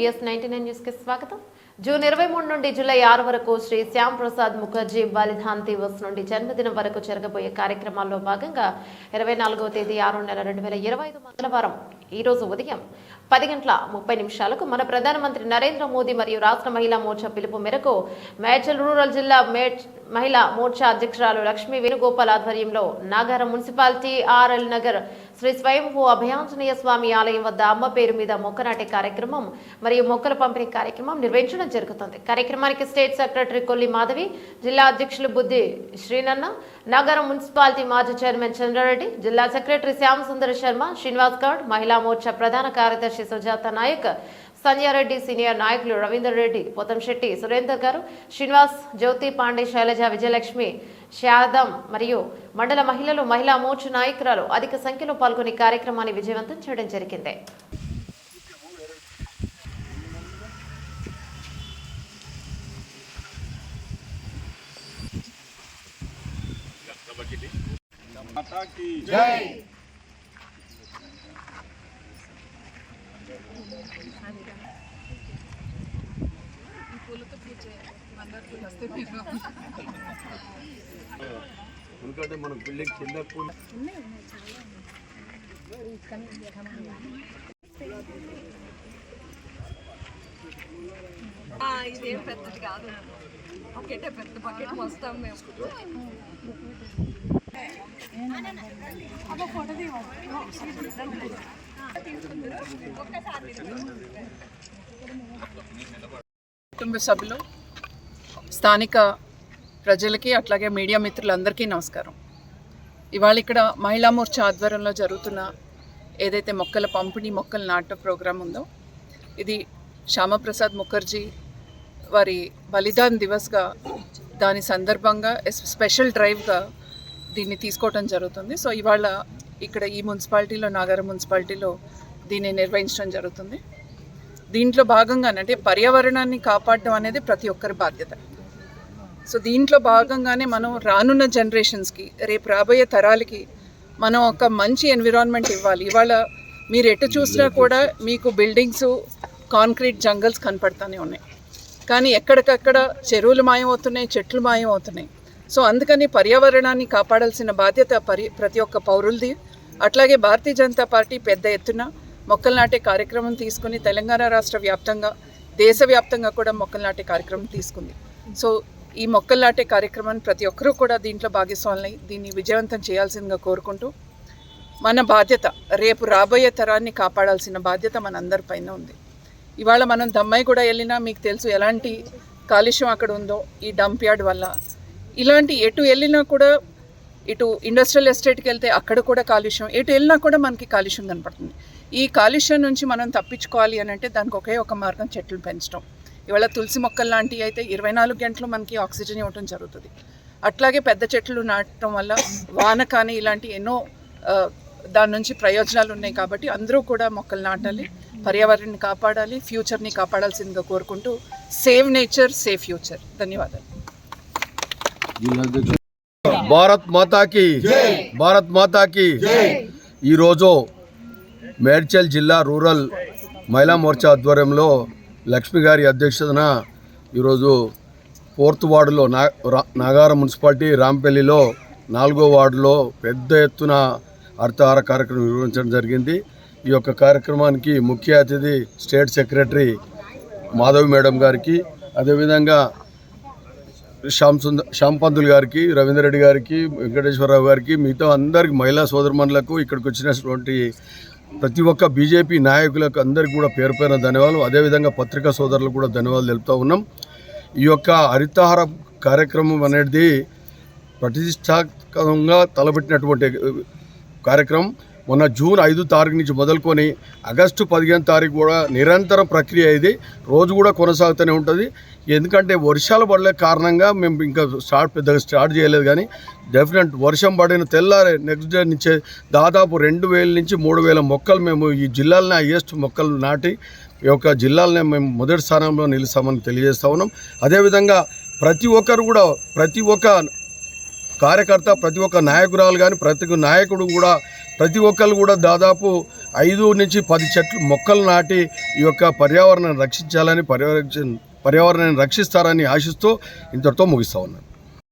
PS ninety nine న్యూస్కి స్వాగతం. June ఇరవై మూడు నుండి జూలై ఆరు వరకు శ్రీ శ్యామ్ ప్రసాద్ ముఖర్జీ బలిదాన్ దివస్ నుండి జన్మదినం వరకు జరగబోయే కార్యక్రమాల్లో భాగంగా ఇరవై నాలుగవ తేదీ ఆరు నెల రెండు వేల ఇరవై ఐదు మంగళవారం ఈ రోజు ఉదయం పది గంటల ముప్పై నిమిషాలకు మన ప్రధానమంత్రి నరేంద్ర మోదీ మరియు రాష్ట్ర మహిళా మోర్చా పిలుపు మేరకు మేడ్చల్ రూరల్ జిల్లా మేడ్ మహిళా మోర్చా అధ్యక్షురాలు లక్ష్మీ వేణుగోపాల్ ఆధ్వర్యంలో నాగారం మున్సిపాలిటీ ఆర్ఎల్ నగర్ శ్రీ స్వయంభూ అభయాంజనేయ స్వామి ఆలయం వద్ద అమ్మ పేరు మీద మొక్క నాటే కార్యక్రమం మరియు మొక్కల పంపిణీ కార్యక్రమం నిర్వహించడం జరుగుతుంది. కార్యక్రమానికి స్టేట్ సెక్రటరీ కొల్లి మాధవి జిల్లా అధ్యక్షులు బుద్ధి శ్రీనన్న నగరం మున్సిపాలిటీ మాజీ చైర్మన్ చంద్రారెడ్డి జిల్లా సెక్రటరీ శ్యామసుందర శర్మ శ్రీనివాస్ గౌడ్ మహిళా మోర్చా ప్రధాన కార్యదర్శి సుజాత నాయక్ సంజయారెడ్డి సీనియర్ నాయకులు రవీందర్ రెడ్డి పోతంశెట్టి సురేందర్ గారు శ్రీనివాస్ జ్యోతి పాండే శైలజ విజయలక్ష్మి శారదం మరియు మండల మహిళలు మహిళా మోర్చా నాయకురాలు అధిక సంఖ్యలో పాల్గొని కార్యక్రమాన్ని విజయవంతం చేయడం జరిగింది. माता ఎందుకంటే మన బిల్డింగ్ కింద పూలు ఆ, ఇదేం పెద్దది కాదు. ఒకటే పెద్ద బకెట్ వస్తాం మేము. కుటుంబ సభ్యులు స్థానిక ప్రజలకి అట్లాగే మీడియా మిత్రులందరికీ నమస్కారం. ఇవాళ ఇక్కడ మహిళా మోర్చా ఆధ్వర్యంలో జరుగుతున్న ఏదైతే మొక్కల పంపిణీ మొక్కలు నాట ప్రోగ్రాం ఉందో ఇది శ్యామప్రసాద్ ముఖర్జీ వారి బలిదాన్ దివస్గా దాని సందర్భంగా స్పెషల్ డ్రైవ్గా దీన్ని తీసుకోవటం జరుగుతుంది. సో ఇవాళ ఇక్కడ ఈ మున్సిపాలిటీలో నాగర మున్సిపాలిటీలో దీన్ని నిర్వహించడం జరుగుతుంది. దీంట్లో భాగంగానే అంటే పర్యావరణాన్ని కాపాడడం అనేది ప్రతి ఒక్కరి బాధ్యత. సో దీంట్లో భాగంగానే మనం రానున్న జనరేషన్స్కి రేపు రాబోయే తరాలకి మనం ఒక మంచి ఎన్విరాన్మెంట్ ఇవ్వాలి. ఇవాళ మీరు ఎటు చూసినా కూడా మీకు బిల్డింగ్స్ కాంక్రీట్ జంగల్స్ కనపడతానే ఉన్నాయి. కానీ ఎక్కడికక్కడ చెరువులు మాయమవుతున్నాయి చెట్లు మాయమవుతున్నాయి. సో అందుకని పర్యావరణాన్ని కాపాడాల్సిన బాధ్యత పరి ప్రతి ఒక్క పౌరులది. అట్లాగే భారతీయ జనతా పార్టీ పెద్ద ఎత్తున మొక్కలు నాటే కార్యక్రమం తీసుకుని తెలంగాణ రాష్ట్ర వ్యాప్తంగా దేశవ్యాప్తంగా కూడా మొక్కలు నాటే కార్యక్రమం తీసుకుంది. సో ఈ మొక్కలు నాటే కార్యక్రమాన్ని ప్రతి ఒక్కరూ కూడా దీంట్లో భాగస్వాములై దీన్ని విజయవంతం చేయాల్సిందిగా కోరుకుంటూ మన బాధ్యత రేపు రాబోయే తరాన్ని కాపాడాల్సిన బాధ్యత మనందరిపైన ఉంది. ఇవాళ మనం దమ్మాయి కూడా వెళ్ళినా మీకు తెలుసు ఎలాంటి కాలుష్యం అక్కడ ఉందో ఈ డంప్ యార్డ్ వల్ల. ఇలాంటి ఎటు వెళ్ళినా కూడా ఇటు ఇండస్ట్రియల్ ఎస్టేట్కి వెళ్తే అక్కడ కూడా కాలుష్యం ఎటు వెళ్ళినా కూడా మనకి కాలుష్యం కనపడుతుంది. ఈ కాలుష్యం నుంచి మనం తప్పించుకోవాలి అని అంటే దానికి ఒకే ఒక మార్గం చెట్లు పెంచడం. ఇవాళ తులసి మొక్కలు లాంటివి అయితే ఇరవై నాలుగు గంటలు మనకి ఆక్సిజన్ ఇవ్వడం జరుగుతుంది. అట్లాగే పెద్ద చెట్లు నాటడం వల్ల వాన కానీ ఇలాంటి ఎన్నో దాని నుంచి ప్రయోజనాలు ఉన్నాయి కాబట్టి అందరూ కూడా మొక్కలు నాటాలి పర్యావరణాన్ని కాపాడాలి ఫ్యూచర్ని కాపాడాల్సిందిగా కోరుకుంటూ సేవ్ నేచర్ సేవ్ ఫ్యూచర్ ధన్యవాదాలు. భారత్ మాతాకి భారత్ మాతాకి ఈరోజు మేడ్చల్ జిల్లా రూరల్ మహిళా మోర్చా ఆధ్వర్యంలో లక్ష్మి గారి అధ్యక్షతన ఈరోజు ఫోర్త్ వార్డులో నా రా- నాగారం మున్సిపాలిటీ రాంపల్లిలో నాలుగో వార్డులో పెద్ద ఎత్తున అర్థహార కార్యక్రమం నిర్వహించడం జరిగింది. ఈ యొక్క కార్యక్రమానికి ముఖ్య అతిథి స్టేట్ సెక్రటరీ మాధవి మేడం గారికి అదేవిధంగా శ్యామ్ సుందర్ శ్యామ్ పంతులు గారికి రవీందర్ రెడ్డి గారికి వెంకటేశ్వరరావు గారికి మిగతా అందరికి మహిళా సోదరుమణులకు ఇక్కడికి వచ్చినటువంటి ప్రతి ఒక్క బీజేపీ నాయకులకు అందరికీ కూడా పేరు పైన ధన్యవాదాలు. అదేవిధంగా పత్రికా సోదరులకు కూడా ధన్యవాదాలు తెలుపుతూ ఉన్నాం. ఈ యొక్క హరితహార కార్యక్రమం అనేది ప్రతిష్టాత్మకంగా తలపెట్టినటువంటి కార్యక్రమం. మొన్న జూన్ ఐదు తారీఖు నుంచి మొదలుకొని ఆగస్టు పదిహేను తారీఖు కూడా నిరంతరం ప్రక్రియ ఇది. రోజు కూడా కొనసాగుతూనే ఉంటుంది. ఎందుకంటే వర్షాలు పడలే కారణంగా మేము ఇంకా స్టార్ట్ పెద్దగా స్టార్ట్ చేయలేదు కానీ డెఫినెట్ వర్షం పడిన తెల్లారే నెక్స్ట్ డే నుంచే దాదాపు రెండు వేల నుంచి మూడు వేల మొక్కలు మేము ఈ జిల్లాలని హైయెస్ట్ మొక్కలు నాటి ఈ యొక్క జిల్లాలనే మేము మొదటి స్థానంలో నిలుస్తామని తెలియజేస్తా ఉన్నాం. అదేవిధంగా ప్రతి ఒక్కరు కూడా ప్రతి ఒక్క కార్యకర్త ప్రతి ఒక్క నాయకురాలు కానీ ప్రతి ఒక్క నాయకుడు కూడా ప్రతి ఒక్కరు కూడా దాదాపు ఐదు నుంచి పది చెట్లు మొక్కలు నాటి ఈ యొక్క పర్యావరణాన్ని రక్షించాలని పర్యావరణ పర్యావరణాన్ని రక్షిస్తారని ఆశిస్తూ ఇంతటితో ముగిస్తా ఉన్నాను.